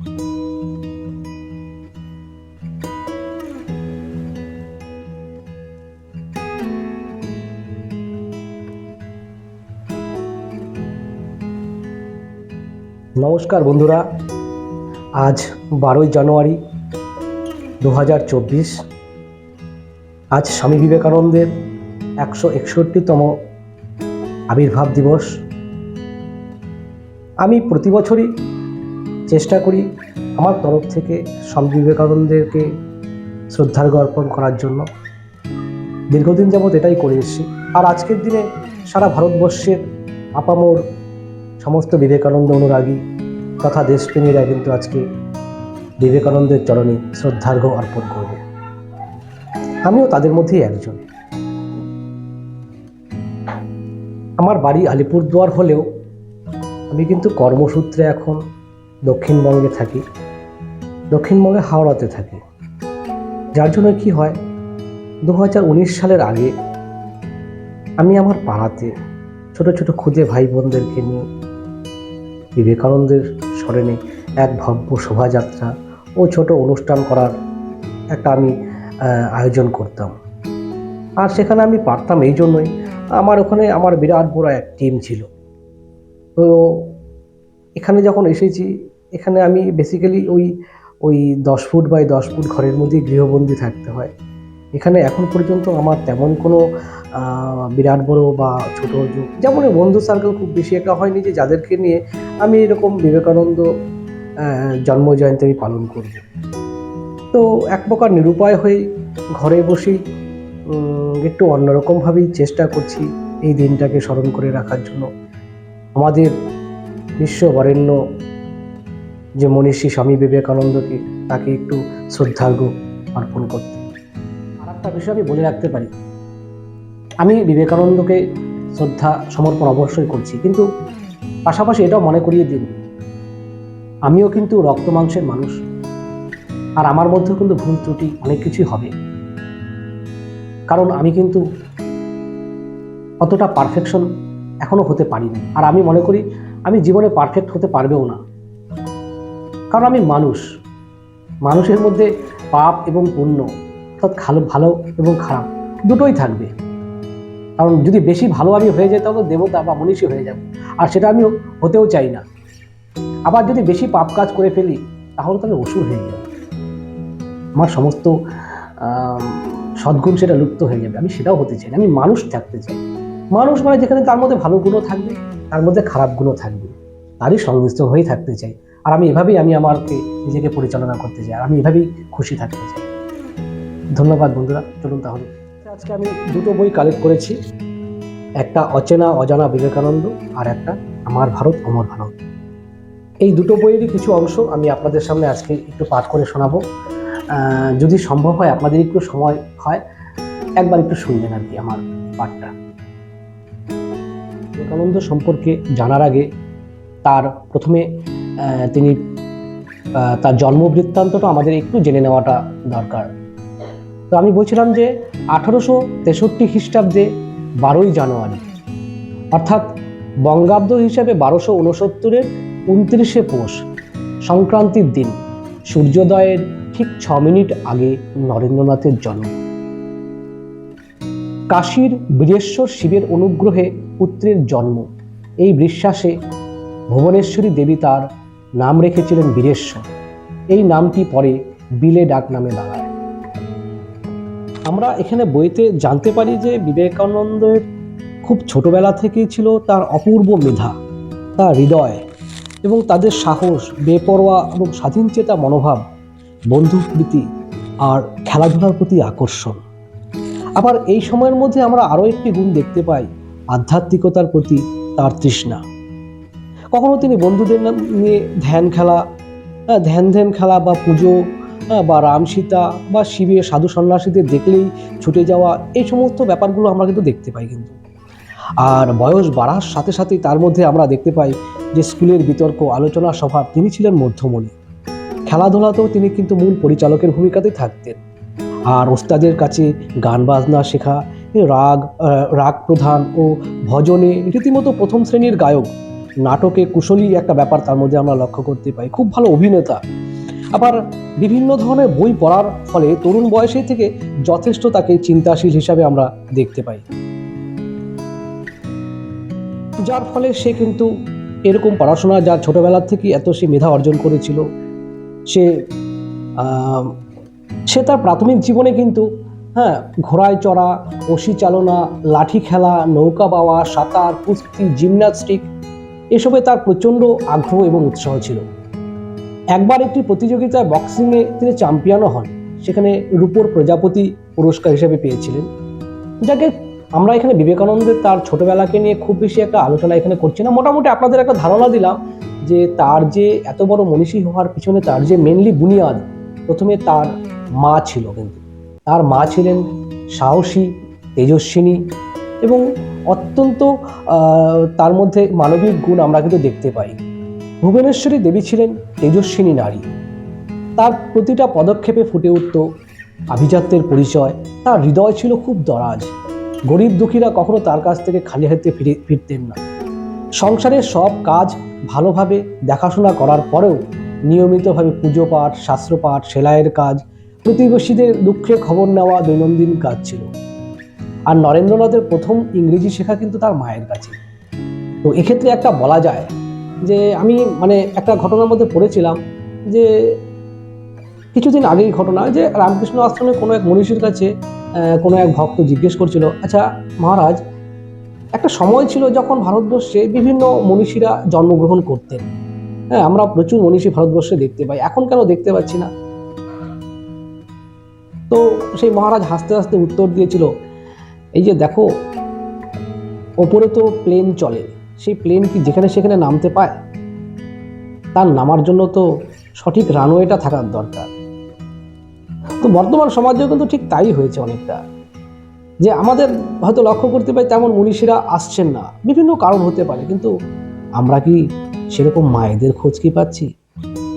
নমস্কার বন্ধুরা। আজ বারোই জানুয়ারি দু হাজার চব্বিশ। আজ স্বামী বিবেকানন্দের একশো একষট্টিতম আবির্ভাব দিবস। আমি প্রতি বছরই চেষ্টা করি আমার তরফ থেকে স্বামী বিবেকানন্দেরকে শ্রদ্ধার্ঘ অর্পণ করার জন্য। দীর্ঘদিন যাবৎ এটাই করে এসেছি। আর আজকের দিনে সারা ভারতবর্ষের আপামোর সমস্ত বিবেকানন্দ অনুরাগী তথা দেশপ্রেমীরা কিন্তু আজকে বিবেকানন্দের চরণে শ্রদ্ধার্ঘ্য অর্পণ করবে। আমিও তাদের মধ্যেই একজন। আমার বাড়ি আলিপুরদুয়ার হলেও আমি কিন্তু কর্মসূত্রে এখন দক্ষিণবঙ্গে থাকি। দক্ষিণবঙ্গে হাওড়াতে থাকি। যার জন্য কি হয় দু হাজার উনিশ সালের আগে আমি আমার পাড়াতে ছোট ছোট খুদে ভাই বোনদেরকে নিয়ে বিবেকানন্দের স্মরণে এক ভব্য শোভাযাত্রা ও ছোট অনুষ্ঠান করার একটা আমি আয়োজন করতাম। আর সেখানে আমি পারতাম এই জন্যই আমার ওখানে আমার বিরাট বড় এক টিম ছিল। তো এখানে যখন এসেছি এখানে আমি বেসিক্যালি ওই ওই দশ ফুট বাই দশ ফুট ঘরের মধ্যেই গৃহবন্দী থাকতে হয়। এখানে এখন পর্যন্ত আমার তেমন কোনো বিরাট বড় বা ছোট যুগ- যেমন বন্ধু সার্কেল খুব বেশি একটা হয়নি যে যাদেরকে নিয়ে আমি এরকম বিবেকানন্দ জন্ম জয়ন্তী আমি পালন করব। তো এক প্রকার নিরুপায় হয়ে ঘরে বসেই একটু অন্যরকমভাবেই চেষ্টা করছি এই দিনটাকে স্মরণ করে রাখার জন্য। আমাদের বিশ্ববরেণ্য যে মনীষী স্বামী বিবেকানন্দকে তাকে একটু শ্রদ্ধার্ঘ্য অর্পণ করতে। আর একটা বিষয় আমি বলে রাখতে পারি। আমি বিবেকানন্দকে শ্রদ্ধা সমর্পণ অবশ্যই করছি, কিন্তু পাশাপাশি এটাও মনে করিয়ে দিন, আমিও কিন্তু রক্ত মাংসের মানুষ, আর আমার মধ্যেও কিন্তু ভুল ত্রুটি অনেক কিছুই হবে। কারণ আমি কিন্তু অতটা পারফেকশন এখনও হতে পারিনি। আর আমি মনে করি, আমি জীবনে পারফেক্ট হতে পারবেও না। কারণ আমি মানুষ। মানুষের মধ্যে পাপ এবং পুণ্য অর্থাৎ ভালো ভালো এবং খারাপ দুটোই থাকবে। কারণ যদি বেশি ভালো আমি হয়ে যাই তাহলে দেবতা বা মনীষী হয়ে যাব। আর সেটা আমি হতেও চাই না। আবার যদি বেশি পাপ কাজ করে ফেলি, তাহলে তো আমি অসুর হয়ে যাব। আমার সমস্ত সদ্গুণ সেটা লুপ্ত হয়ে যাবে। আমি সেটাও হতে চাই আমি মানুষ থাকতে চাই। মানুষ মানে যেখানে তার মধ্যে ভালো গুণও থাকবে, তার মধ্যে খারাপ গুণও থাকবে। তারই সংমিশ্রণ হয়ে থাকতে চাই। আর আমি এভাবেই আমি আমাকে নিজেকে পরিচালনা করতে চাই, আর আমি এভাবেই খুশি থাকতে চাই। ধন্যবাদ বন্ধুরা, চলুন তাহলে। আজকে আমি দুটো বই কালেক্ট করেছি, একটা অচেনা অজানা বিবেকানন্দ আর একটা আমার ভারত অমর ভারত। এই দুটো বইয়েরই কিছু অংশ আমি আপনাদের সামনে আজকে একটু পাঠ করে শোনাবো। যদি সম্ভব হয়, আপনাদের একটু সময় হয়, একবার একটু শুনবেন আর কি আমার পাঠটা। বিবেকানন্দ সম্পর্কে জানার আগে তার প্রথমে তিনি তার জন্ম বৃত্তান্তটা আমাদের একটু জেনে নেওয়াটা দরকার। তো আমি বলছিলাম যে আঠারোশো তেষট্টি খ্রিস্টাব্দে বারোই জানুয়ারি, অর্থাৎ বঙ্গাব্দ হিসাবে বারোশো উনসত্তরের উনত্রিশে পৌষ সংক্রান্তির দিন, সূর্যোদয়ের ঠিক ছ মিনিট আগে নরেন্দ্রনাথের জন্ম। কাশীর বীরেশ্বর শিবের অনুগ্রহে পুত্রের জন্ম, এই বিশ্বাসে ভুবনেশ্বরী দেবী তার নাম রেখেছিলেন বীরেশ্বর। এই নামটি পরে বিলে ডাক নামে দাঁড়ায় আমরা এখানে বইতে জানতে পারি যে বিবেকানন্দের খুব ছোটবেলা থেকেই ছিল তার অপূর্ব মেধা, তার হৃদয় এবং তাদের সাহস, বেপরোয়া এবং স্বাধীনচেতা মনোভাব, বন্ধুপ্রীতি আর খেলাধুলার প্রতি আকর্ষণ। আবার এই সময়ের মধ্যে আমরা আরও একটি গুণ দেখতে পাই, আধ্যাত্মিকতার প্রতি তার তৃষ্ণা। কখনো তিনি বন্ধুদের নিয়ে ধ্যান খেলা ধ্যান ধ্যান খেলা বা পুজো বা রাম সীতা বা শিবের সাধু সন্ন্যাসীদের দেখলেই ছুটে যাওয়া, এই সমস্ত ব্যাপারগুলো আমরা কিন্তু দেখতে পাই কিন্তু। আর বয়স বাড়ার সাথে সাথে তার মধ্যে আমরা দেখতে পাই যে স্কুলের বিতর্ক, আলোচনা সভা তিনি ছিলেন মধ্যমণি। খেলাধুলাতেও তিনি কিন্তু মূল পরিচালকের ভূমিকাতে থাকতেন। আর ওস্তাদের কাছে গান বাজনা শেখা, রাগ রাগ প্রধান ও ভজনে রীতিমতো প্রথম শ্রেণির গায়ক নাটকে কুশলী একটা ব্যাপার তার মধ্যে আমরা লক্ষ্য করতে পাই। খুব ভালো অভিনেতা। আবার বিভিন্ন ধরনের বই পড়ার ফলে তরুণ বয়সে থেকে যথেষ্ট তাকে চিন্তাশীল হিসাবে আমরা দেখতে পাই। যার ফলে সে কিন্তু এরকম পড়াশোনা যার ছোটবেলার থেকে এত সে মেধা অর্জন করেছিল, সে সে তার প্রাথমিক জীবনে কিন্তু হ্যাঁ ঘোড়ায় চড়া অসি চালনা, লাঠি খেলা, নৌকা বাওয়া, সাঁতার, কুস্তি, জিমন্যাস্টিক এসবে তার প্রচণ্ড আগ্রহ এবং উৎসাহ ছিল। একবার একটি প্রতিযোগিতায় বক্সিংয়ে তিনি চ্যাম্পিয়নও হন, সেখানে রূপোর প্রজাপতি পুরস্কার হিসেবে পেয়েছিলেন। যাকে আমরা এখানে বিবেকানন্দের তার ছোটবেলাকে নিয়ে খুব বেশি একটা আলোচনা এখানে করছি না। মোটামুটি আপনাদের একটা ধারণা দিলাম যে তার যে এত বড় মনীষী হওয়ার পিছনে তার যে মেনলি বুনিয়াদ, প্রথমে তার মা ছিল কিন্তু। তার মা ছিলেন সাহসী, তেজস্বিনী এবং অত্যন্ত তার মধ্যে মানবিক গুণ আমরা কিন্তু দেখতে পাই। ভুবনেশ্বরী দেবী ছিলেন তেজস্বিনী নারী। তার প্রতিটা পদক্ষেপে ফুটে উঠত আভিজাত্যের পরিচয়। তার হৃদয় ছিল খুব দরাজ। গরিব দুঃখীরা কখনো তার কাছ থেকে খালি হাতে ফিরে, ফিরতেন না। সংসারের সব কাজ ভালোভাবে দেখাশোনা করার পরেও নিয়মিতভাবে পুজো পাঠ শাস্ত্রপাঠ, সেলাইয়ের কাজ, প্রতিবেশীদের দুঃখে খবর নেওয়া দৈনন্দিন কাজ ছিল। আর নরেন্দ্রনাথের প্রথম ইংরেজি শেখা কিন্তু তার মায়ের কাছে। তো এক্ষেত্রে একটা বলা যায় যে আমি মানে একটা ঘটনার মধ্যে পড়েছিলাম যে কিছুদিন আগেই ঘটনা যে রামকৃষ্ণ আশ্রমে কোনো এক মনীষীর কাছে কোনো এক ভক্ত জিজ্ঞেস করছিল আচ্ছা মহারাজ, একটা সময় ছিল যখন ভারতবর্ষে বিভিন্ন মনীষীরা জন্মগ্রহণ করতেন। হ্যাঁ আমরা প্রচুর মনীষী ভারতবর্ষে দেখতে পাই, এখন কেন দেখতে পাচ্ছি না? তো সেই মহারাজ হাসতে হাসতে উত্তর দিয়েছিল এই যে দেখো, ওপরে তো প্লেন চলে। সেই প্লেন কি যেখানে সেখানে নামতে পায়? তার নামার জন্য তো সঠিক রানওয়েটা থাকার দরকার। তো বর্তমান সমাজেও কিন্তু ঠিক তাই হয়েছে অনেকটা। যে আমাদের হয়তো লক্ষ্য করতে পারি তেমন মনীষীরা আসছেন না। বিভিন্ন কারণ হতে পারে, কিন্তু আমরা কি সেরকম মায়েদের খোঁজ কি পাচ্ছি?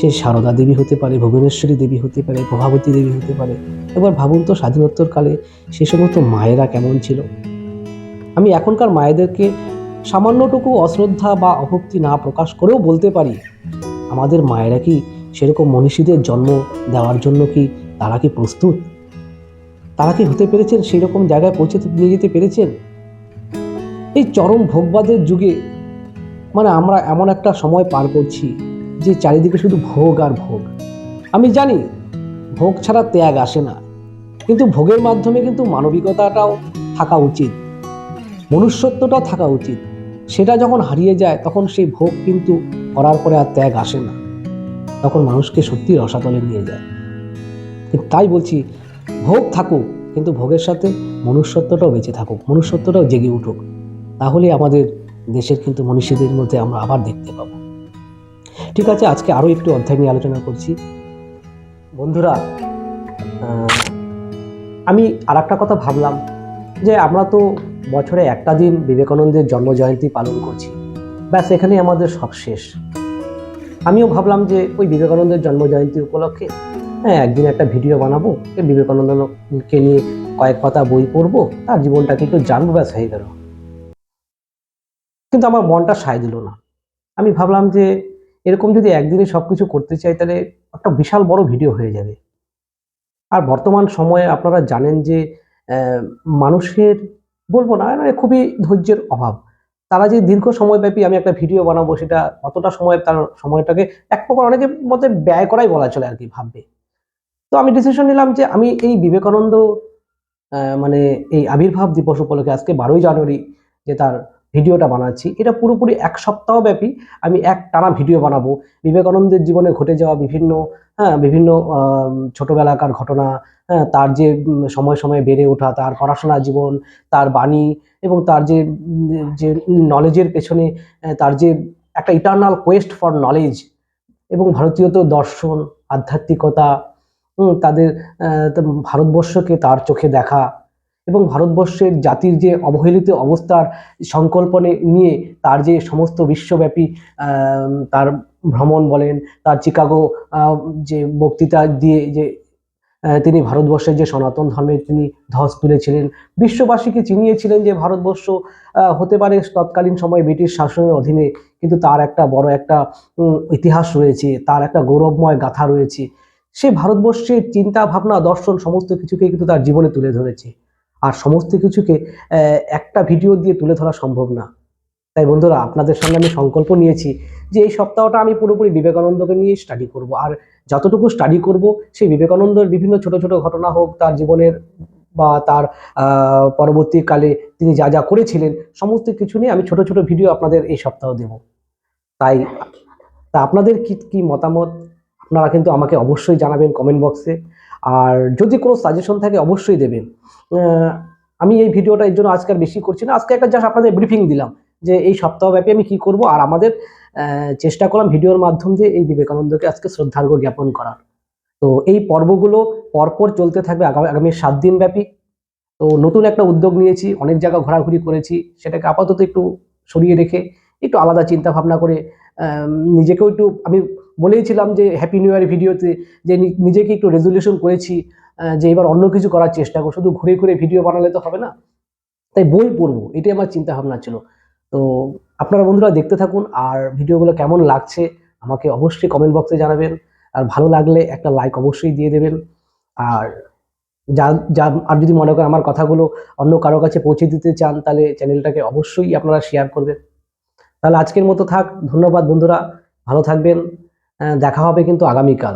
সে সারদা দেবী হতে পারে, ভুবনেশ্বরী দেবী হতে পারে প্রভাবতী দেবী হতে পারে। এবার ভাবুন তো স্বাধীনোত্তর কালে সে সমস্ত মায়েরা কেমন ছিল? আমি এখনকার মায়েদেরকে সামান্যটুকু অশ্রদ্ধা বা অভক্তি না প্রকাশ করেও বলতে পারি। আমাদের মায়েরা কি সেরকম মনীষীদের জন্ম দেওয়ার জন্য কি তারা কি প্রস্তুত? তারা কি হতে পেরেছেন সেই রকম জায়গায় পৌঁছে নিয়ে যেতে পেরেছেন? এই চরম ভোগবাদের যুগে মানে আমরা এমন একটা সময় পার করছি। যে চারিদিকে শুধু ভোগ আর ভোগ। আমি জানি, ভোগ ছাড়া ত্যাগ আসে না, কিন্তু ভোগের মাধ্যমে কিন্তু মানবিকতাটাও থাকা উচিত। মনুষ্যত্বটাও থাকা উচিত। সেটা যখন হারিয়ে যায়, তখন সেই ভোগ কিন্তু করার পরে আর ত্যাগ আসে না। তখন মানুষকে সত্যি রসাতলে নিয়ে যায়। তাই বলছি, ভোগ থাকুক, কিন্তু ভোগের সাথে মনুষ্যত্বটাও বেঁচে থাকুক, মনুষ্যত্বটাও জেগে উঠুক। তাহলে আমাদের দেশের কিন্তু মনীষীদের মধ্যে আমরা আবার দেখতে পাবো। ঠিক আছে, আজকে আরও একটু অধ্যায় নিয়ে আলোচনা করছি। বন্ধুরা আমি আর একটা কথা ভাবলাম যে আমরা তো বছরে একটা দিন বিবেকানন্দের জন্মজয়ন্তী পালন করছি। ব্যাস এখানেই আমাদের সব শেষ। আমিও ভাবলাম যে ওই বিবেকানন্দের জন্মজয়ন্তী উপলক্ষে হ্যাঁ একদিন একটা ভিডিও বানাবো বিবেকানন্দকে নিয়ে কয়েক পাতা বই পড়ব, তার জীবনটাকে একটু জানব, ব্যাস, হয়ে গেল। কিন্তু আমার মনটা সায় দিল না। আমি ভাবলাম যে এরকম যদি একদিনে সব কিছু করতে চাই, তাহলে একটা বিশাল বড় ভিডিও হয়ে যাবে। আর বর্তমান সময়ে আপনারা জানেন যে মানুষের, বলব না মানে খুবই ধৈর্যের অভাব। তারা যে দীর্ঘ সময়ব্যাপী আমি একটা ভিডিও বানাবো, সেটা কতটা সময়, তার সময়টাকে এক প্রকার অনেকের মধ্যে ব্যয় করাই বলা চলে আর কি ভাববে। তো আমি ডিসিশন নিলাম যে, আমি এই বিবেকানন্দ মানে এই আবির্ভাব দিবস উপলক্ষে আজকে বারোই জানুয়ারি যে তার ভিডিওটা বানাচ্ছি। এটা পুরোপুরি এক সপ্তাহ ব্যাপী আমি এক টানা ভিডিও বানাবো। বিবেকানন্দের জীবনে ঘটে যাওয়া বিভিন্ন হ্যাঁ বিভিন্ন ছোটবেলাকার ঘটনা হ্যাঁ তার যে সময় সময়ে বেড়ে ওঠা, তার পড়াশোনা জীবন, তার বাণী এবং তার যে যে নলেজের পেছনে তার যে একটা ইটার্নাল কোয়েস্ট ফর নলেজ এবং ভারতীয় তো দর্শন, আধ্যাত্মিকতা তাদের ভারতবর্ষকে তার চোখে দেখা এবং ভারতবর্ষের জাতির যে অবহেলিত অবস্থার সংকল্পনে নিয়ে তার যে সমস্ত বিশ্বব্যাপী তার ভ্রমণ বলেন, তার চিকাগো যে বক্তৃতা দিয়ে যে তিনি ভারতবর্ষের যে সনাতন ধর্মের তিনি ধস তুলেছিলেন, বিশ্ববাসীকে চিনিয়েছিলেন যে ভারতবর্ষ হতে পারে তৎকালীন সময়ে ব্রিটিশ শাসনের অধীনে, কিন্তু তার একটা বড় একটা ইতিহাস রয়েছে, তার একটা গৌরবময় গাথা রয়েছে। সে ভারতবর্ষের চিন্তা ভাবনা, দর্শন, সমস্ত কিছুকে কিন্তু তার জীবনে তুলে ধরেছে। আর সমস্ত কিছুকে একটা ভিডিও দিয়ে তুলে ধরা সম্ভব না। তাই বন্ধুরা, আপনাদের সঙ্গে আমি সংকল্প নিয়েছি যে এই সপ্তাহটা আমি পুরোপুরি বিবেকানন্দকে নিয়ে স্টাডি করব। আর যতটুকু স্টাডি করব, সেই বিবেকানন্দের বিভিন্ন ছোট ছোট ঘটনা হোক, তার জীবনের বা তার পরবর্তীকালে তিনি যা যা করেছিলেন, সমস্ত কিছু নিয়ে আমি ছোট ছোট ভিডিও আপনাদের এই সপ্তাহ দেব। তাই, তা আপনাদের কি কি মতামত? আপনারা কিন্তু আমাকে অবশ্যই জানাবেন কমেন্ট বক্সে আর যদি কোনো সাজেশন থাকে, অবশ্যই দেবেন। আমি এই ভিডিওটা এর জন্য আজকে আর বেশি করছি না। আজকে একটা জাস্ট আপনাদের ব্রিফিং দিলাম যে এই সপ্তাহব্যাপী আমি কি করব আর আমাদের চেষ্টা করলাম ভিডিওর মাধ্যম দিয়ে এই বিবেকানন্দকে আজকে শ্রদ্ধার্ঘ জ্ঞাপন করার। তো এই পর্বগুলো পরপর চলতে থাকবে আগামী আগামী সাত দিন ব্যাপী তো নতুন একটা উদ্যোগ নিয়েছি, অনেক জায়গা ঘোরাঘুরি করেছি, সেটাকে আপাতত একটু সরিয়ে রেখে, একটু আলাদা চিন্তা ভাবনা করে নিজেকেও একটু আমি বলেইছিলাম যে হ্যাপি নিউ ইয়ার ভিডিওতে যে নিজেকে একটু রেজলিউশন করেছি যে এবার অন্য কিছু করার চেষ্টা করব। শুধু ঘুরে ঘুরে ভিডিও বানালে তো হবে না। তাই বই পড়ব, এটাই আমার চিন্তা ভাবনা ছিল। তো আপনারা বন্ধুরা দেখতে থাকুন, আর ভিডিওগুলো কেমন লাগছে আমাকে অবশ্যই কমেন্ট বক্সে জানাবেন। আর ভালো লাগলে একটা লাইক অবশ্যই দিয়ে দেবেন। আর যা যা, আর যদি মনে করেন আমার কথাগুলো অন্য কারও কাছে পৌঁছে দিতে চান, তাহলে চ্যানেলটাকে অবশ্যই আপনারা শেয়ার করবেন। তাহলে আজকের মতো থাক, ধন্যবাদ বন্ধুরা, ভালো থাকবেন। দেখা হবে কিন্তু আগামীকাল।